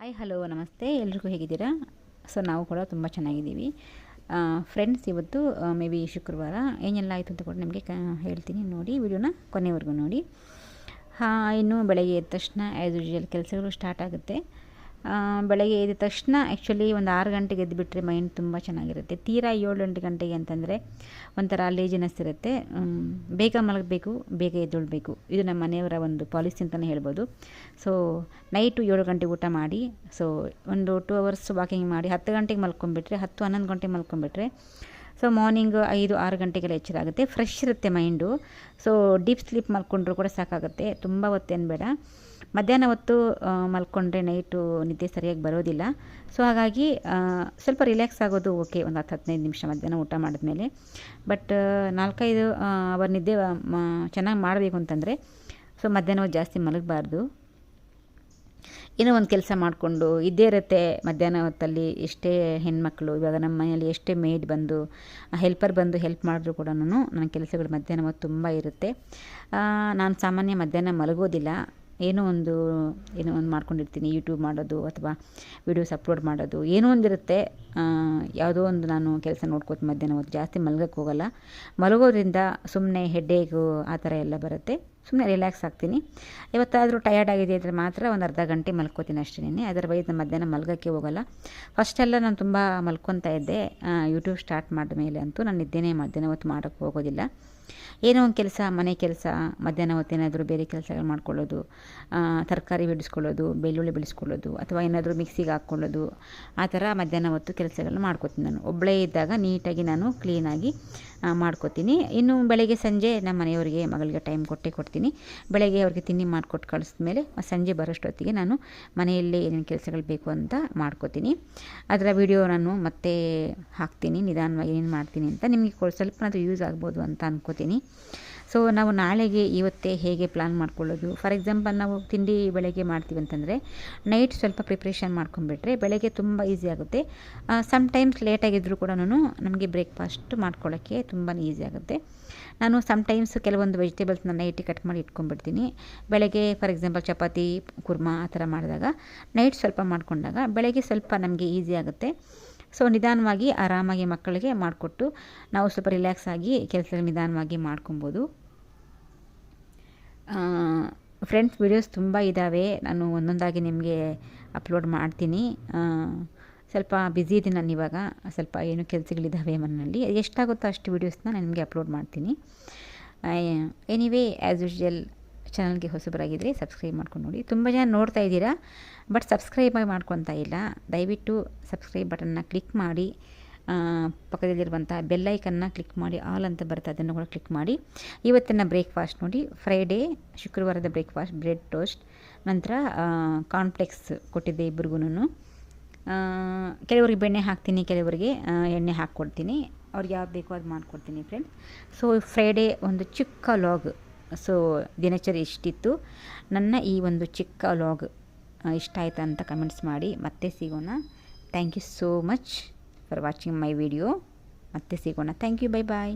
Hi hello ನಮಸ್ತೆ. ಎಲ್ರಿಗೂ ಹೇಗಿದ್ದೀರಾ? ಸೊ ನಾವು ಕೂಡ ತುಂಬ ಚೆನ್ನಾಗಿದ್ದೀವಿ. ಫ್ರೆಂಡ್ಸ್ ಇವತ್ತು ಮೇ ಬಿ ಶುಕ್ರವಾರ. ಏನೆಲ್ಲ ಆಯಿತು ಅಂತ ಕೂಡ ನಿಮಗೆ ಕ, ಹೇಳ್ತೀನಿ. ನೋಡಿ, ವಿಡಿಯೋನ ಕೊನೆವರೆಗೂ ನೋಡಿ. ಹಾಂ, ಇನ್ನು ಬೆಳಗ್ಗೆ ಎದ್ದ ತಕ್ಷಣ ಆ್ಯಸ್ ಯೂಶುವಲ್ ಕೆಲಸಗಳು ಸ್ಟಾರ್ಟ್ ಆಗುತ್ತೆ. ಬೆಳಗ್ಗೆ ಎದ್ದ ತಕ್ಷಣ ಆ್ಯಕ್ಚುಲಿ ಒಂದು ಆರು ಗಂಟೆಗೆ ಎದ್ದುಬಿಟ್ರೆ ಮೈಂಡ್ ತುಂಬ ಚೆನ್ನಾಗಿರುತ್ತೆ. ತೀರಾ ಏಳು ಎಂಟು ಗಂಟೆಗೆ ಅಂತಂದರೆ ಒಂಥರ ಲೇಜಿನೆಸ್ ಇರುತ್ತೆ. ಬೇಗ ಮಲಗಬೇಕು, ಬೇಗ ಎದ್ದೊಳ್ಬೇಕು. ಇದು ನಮ್ಮ ಮನೆಯವರ ಒಂದು ಪಾಲಿಸಿ ಅಂತಲೇ ಹೇಳ್ಬೋದು. ಸೊ ನೈಟು ಏಳು ಗಂಟೆಗೆ ಊಟ ಮಾಡಿ ಸೊ ಒಂದು ಟೂ ಅವರ್ಸ್ ವಾಕಿಂಗ್ ಮಾಡಿ, ಹತ್ತು ಗಂಟೆಗೆ ಮಲ್ಕೊಂಡ್ಬಿಟ್ರೆ, ಹತ್ತು, ಹನ್ನೊಂದು ಗಂಟೆಗೆ ಮಲ್ಕೊಂಡ್ಬಿಟ್ರೆ ಸೊ ಮಾರ್ನಿಂಗ್ ಐದು, ಆರು ಗಂಟೆಗೆಲ್ಲ ಎಚ್ಚರ ಆಗುತ್ತೆ. ಫ್ರೆಶ್ ಇರುತ್ತೆ ಮೈಂಡು ಸೊ ಡೀಪ್ ಸ್ಲೀಪ್ ಮಲ್ಕೊಂಡ್ರೂ ಕೂಡ ಸಾಕಾಗುತ್ತೆ. ತುಂಬ ಹೊತ್ತೇನು ಬೇಡ ಮಧ್ಯಾಹ್ನ ಹೊತ್ತು ಮಲ್ಕೊಂಡ್ರೆ ನೈಟು ನಿದ್ದೆ ಸರಿಯಾಗಿ ಬರೋದಿಲ್ಲ. ಸೊ ಹಾಗಾಗಿ ಸ್ವಲ್ಪ ರಿಲ್ಯಾಕ್ಸ್ ಆಗೋದು ಓಕೆ ಒಂದು ಹತ್ತು ಹದಿನೈದು ನಿಮಿಷ ಮಧ್ಯಾಹ್ನ ಊಟ ಮಾಡಿದ್ಮೇಲೆ. ಬಟ್ ನಾಲ್ಕೈದು ಅವರ್ ನಿದ್ದೆ ಚೆನ್ನಾಗಿ ಮಾಡಬೇಕು ಅಂತಂದರೆ ಸೊ ಮಧ್ಯಾಹ್ನ ಹೊತ್ತು ಜಾಸ್ತಿ ಮಲಗಬಾರ್ದು. ಏನೋ ಒಂದು ಕೆಲಸ ಮಾಡಿಕೊಂಡು, ಇದ್ದೇ ಇರುತ್ತೆ ಮಧ್ಯಾಹ್ನ ಹೊತ್ತಲ್ಲಿ ಎಷ್ಟೇ ಹೆಣ್ಮಕ್ಳು, ಇವಾಗ ನಮ್ಮ ಮನೆಯಲ್ಲಿ ಎಷ್ಟೇ ಮೇಡ್ ಬಂದು ಹೆಲ್ಪರ್ ಬಂದು ಹೆಲ್ಪ್ ಮಾಡಿದ್ರು ಕೂಡ ನನ್ನ ಕೆಲಸಗಳು ಮಧ್ಯಾಹ್ನ ಹೊತ್ತು ತುಂಬ ಇರುತ್ತೆ. ನಾನು ಸಾಮಾನ್ಯ ಮಧ್ಯಾಹ್ನ ಮಲಗೋದಿಲ್ಲ. ಏನೋ ಒಂದು ಏನೋ ಒಂದು ಮಾಡ್ಕೊಂಡಿರ್ತೀನಿ ಯೂಟ್ಯೂಬ್ ಮಾಡೋದು ಅಥವಾ ವೀಡಿಯೋಸ್ ಅಪ್ಲೋಡ್ ಮಾಡೋದು, ಏನೋ ಒಂದಿರುತ್ತೆ. ಯಾವುದೋ ಒಂದು ನಾನು ಕೆಲಸ ನೋಡ್ಕೋತ ಮಧ್ಯಾಹ್ನ ಹೊತ್ತು ಜಾಸ್ತಿ ಮಲಗಕ್ಕೆ ಹೋಗಲ್ಲ. ಮಲಗೋದ್ರಿಂದ ಸುಮ್ಮನೆ ಹೆಡ್ಡೇಗು ಆ ಥರ ಎಲ್ಲ ಬರುತ್ತೆ. ಸುಮ್ಮನೆ ರಿಲ್ಯಾಕ್ಸ್ ಆಗ್ತೀನಿ. ಇವತ್ತಾದರೂ ಟಯರ್ಡ್ ಆಗಿದೆ ಅಂದರೆ ಮಾತ್ರ ಒಂದು ಅರ್ಧ ಗಂಟೆ ಮಲ್ಕೋತೀನಿ ಅಷ್ಟೇ ಅದರ ವೈದ್ಯ ಮಧ್ಯಾಹ್ನ ಮಲ್ಗೋಕ್ಕೆ ಹೋಗೋಲ್ಲ. ಫಸ್ಟೆಲ್ಲ ನಾನು ತುಂಬ ಮಲ್ಕೊತಾ ಇದ್ದೆ. ಯೂಟ್ಯೂಬ್ ಸ್ಟಾರ್ಟ್ ಮಾಡಿದ ಮೇಲೆ ಅಂತೂ ನಾನು ನಿದ್ದೆನೇ ಮಧ್ಯಾಹ್ನ ಹೊತ್ತು ಮಾಡೋಕ್ಕೆ ಹೋಗೋದಿಲ್ಲ. ಏನೋ ಒಂದು ಕೆಲಸ, ಮನೆ ಕೆಲಸ, ಮಧ್ಯಾಹ್ನ ಹೊತ್ತು ಏನಾದರೂ ಬೇರೆ ಕೆಲಸಗಳು ಮಾಡ್ಕೊಳ್ಳೋದು ತರಕಾರಿ ಬಿಡಿಸ್ಕೊಳ್ಳೋದು, ಬೆಳ್ಳುಳ್ಳಿ ಬಿಡಿಸ್ಕೊಳ್ಳೋದು, ಅಥವಾ ಏನಾದರೂ ಮಿಕ್ಸಿಗೆ ಹಾಕ್ಕೊಳ್ಳೋದು, ಆ ಥರ ಮಧ್ಯಾಹ್ನ ಹೊತ್ತು ಕೆಲಸಗಳನ್ನ ಮಾಡ್ಕೋತೀನಿ ನಾನು. ಒಬ್ಬಳೇ ಇದ್ದಾಗ ನೀಟಾಗಿ ನಾನು ಕ್ಲೀನಾಗಿ ಮಾಡ್ಕೋತೀನಿ. ಇನ್ನು ಬೆಳಗ್ಗೆ ಸಂಜೆ ನಮ್ಮ ಮನೆಯವರಿಗೆ ಮಗಳಿಗೆ ಟೈಮ್ ಕೊಟ್ಟೇ ಕೊಡ್ತೀನಿ. ಬೆಳಗ್ಗೆ ಅವ್ರಿಗೆ ತಿಂಡಿ ಮಾಡಿಕೊಟ್ಟು ಕಳಿಸಿದ್ಮೇಲೆ ಸಂಜೆ ಬರೋಷ್ಟೊತ್ತಿಗೆ ನಾನು ಮನೆಯಲ್ಲೇ ಏನೇನು ಕೆಲಸಗಳು ಬೇಕು ಅಂತ ಮಾಡ್ಕೋತೀನಿ. ಅದರ ವಿಡಿಯೋ ನಾನು ಮತ್ತೆ ಹಾಕ್ತೀನಿ. ನಿಧಾನವಾಗಿ ಏನೇನು ಮಾಡ್ತೀನಿ ಅಂತ ನಿಮಗೆ ಸ್ವಲ್ಪ ಅದು ಯೂಸ್ ಆಗ್ಬೋದು ಅಂತ ಅನ್ಕೋತೀನಿ. ಸೊ ನಾವು ನಾಳೆಗೆ ಇವತ್ತೇ ಹೇಗೆ ಪ್ಲ್ಯಾನ್ ಮಾಡ್ಕೊಳ್ಳೋದು? ಫಾರ್ ಎಕ್ಸಾಂಪಲ್ ನಾವು ತಿಂಡಿ ಬೆಳಗ್ಗೆ ಮಾಡ್ತೀವಿ ಅಂತಂದರೆ ನೈಟ್ ಸ್ವಲ್ಪ ಪ್ರಿಪ್ರೇಷನ್ ಮಾಡ್ಕೊಂಬಿಟ್ರೆ ಬೆಳಗ್ಗೆ ತುಂಬ ಈಸಿ ಆಗುತ್ತೆ. ಸಮ್ಟೈಮ್ಸ್ ಲೇಟಾಗಿದ್ದರೂ ಕೂಡ ನಮಗೆ ಬ್ರೇಕ್ಫಾಸ್ಟ್ ಮಾಡ್ಕೊಳ್ಳೋಕ್ಕೆ ತುಂಬಾ ಈಸಿ ಆಗುತ್ತೆ. ನಾನು ಸಮ್ಟೈಮ್ಸ್ ಕೆಲವೊಂದು ವೆಜಿಟೇಬಲ್ಸ್ನ ನೈಟ್ ಕಟ್ ಮಾಡಿ ಇಟ್ಕೊಂಡ್ಬಿಡ್ತೀನಿ. ಬೆಳಗ್ಗೆ ಫಾರ್ ಎಕ್ಸಾಂಪಲ್ ಚಪಾತಿ, ಕುರ್ಮಾ ಆ ಥರ ಮಾಡಿದಾಗ ನೈಟ್ ಸ್ವಲ್ಪ ಮಾಡಿಕೊಂಡಾಗ ಬೆಳಗ್ಗೆ ಸ್ವಲ್ಪ ನಮಗೆ ಈಸಿ ಆಗುತ್ತೆ. ಸೊ ನಿಧಾನವಾಗಿ ಆರಾಮಾಗಿ ಮಕ್ಕಳಿಗೆ ಮಾಡಿಕೊಟ್ಟು ನಾವು ಸ್ವಲ್ಪ ರಿಲ್ಯಾಕ್ಸ್ ಆಗಿ ಕೆಲಸ ನಿಧಾನವಾಗಿ ಮಾಡ್ಕೊಬೋದು. ಫ್ರೆಂಡ್ಸ್ ವಿಡಿಯೋಸ್ ತುಂಬ ಇದ್ದಾವೆ ನಾನು ಒಂದೊಂದಾಗಿ ನಿಮಗೆ ಅಪ್ಲೋಡ್ ಮಾಡ್ತೀನಿ. ಸ್ವಲ್ಪ ಬ್ಯುಸಿ ಇದ್ದೀನಿ ನಾನು ಇವಾಗ. ಸ್ವಲ್ಪ ಏನು ಕೆಲಸಗಳಿದ್ದಾವೆ ಮನೆಯಲ್ಲಿ. ಎಷ್ಟಾಗುತ್ತೋ ಅಷ್ಟು ವೀಡಿಯೋಸ್ನ ನಾನು ನಿಮಗೆ ಅಪ್ಲೋಡ್ ಮಾಡ್ತೀನಿ. ಎನಿವೇ ಆ್ಯಸ್ ಯೂಶ್ವಲ್ ಚಾನಲ್ಗೆ ಹೊಸಬರಾಗಿದ್ದರೆ ಸಬ್ಸ್ಕ್ರೈಬ್ ಮಾಡ್ಕೊಂಡು ನೋಡಿ. ತುಂಬ ಜನ ನೋಡ್ತಾ ಇದ್ದೀರಾ, ಬಟ್ ಸಬ್ಸ್ಕ್ರೈಬ್ ಮಾಡ್ಕೊತಾ ಇಲ್ಲ. ದಯವಿಟ್ಟು ಸಬ್ಸ್ಕ್ರೈಬ್ ಬಟನ್ನ ಕ್ಲಿಕ್ ಮಾಡಿ ಪಕ್ಕದಲ್ಲಿರುವಂಥ ಬೆಲ್ಲೈಕನ್ನ ಕ್ಲಿಕ್ ಮಾಡಿ, ಆಲ್ ಅಂತ ಬರುತ್ತೆ ಅದನ್ನು ಕೂಡ ಕ್ಲಿಕ್ ಮಾಡಿ. ಇವತ್ತಿನ ಬ್ರೇಕ್ಫಾಸ್ಟ್ ನೋಡಿ, ಫ್ರೈಡೇ, ಶುಕ್ರವಾರದ ಬ್ರೇಕ್ಫಾಸ್ಟ್, ಬ್ರೆಡ್ ಟೋಸ್ಟ್, ನಂತರ ಕಾನ್ಫ್ಲೆಕ್ಸ್ ಕೊಟ್ಟಿದ್ದೆ ಇಬ್ರಿಗೂ ಕೆಲವರಿಗೆ ಬೆಣ್ಣೆ ಹಾಕ್ತೀನಿ, ಕೆಲವರಿಗೆ ಎಣ್ಣೆ ಹಾಕ್ಕೊಡ್ತೀನಿ. ಅವ್ರಿಗೆ ಯಾವ್ದು ಬೇಕೋ ಅದು ಮಾಡಿಕೊಡ್ತೀನಿ ಫ್ರೆಂಡ್ಸ್ ಸೊ ಫ್ರೈಡೇ ಒಂದು ಚಿಕ್ಕ ಲಾಗ್ ಸೊ ದಿನಚರಿ ಇಷ್ಟಿತ್ತು. ನನ್ನ ಈ ಒಂದು ಚಿಕ್ಕ ವ್ಲಾಗ್ ಇಷ್ಟ ಆಯ್ತಾ ಅಂತ ಕಮೆಂಟ್ಸ್ ಮಾಡಿ ಮತ್ತೆ ಸಿಗೋಣ. Thank you so much for watching my video ಮತ್ತೆ ಸಿಗೋಣ. Thank you bye bye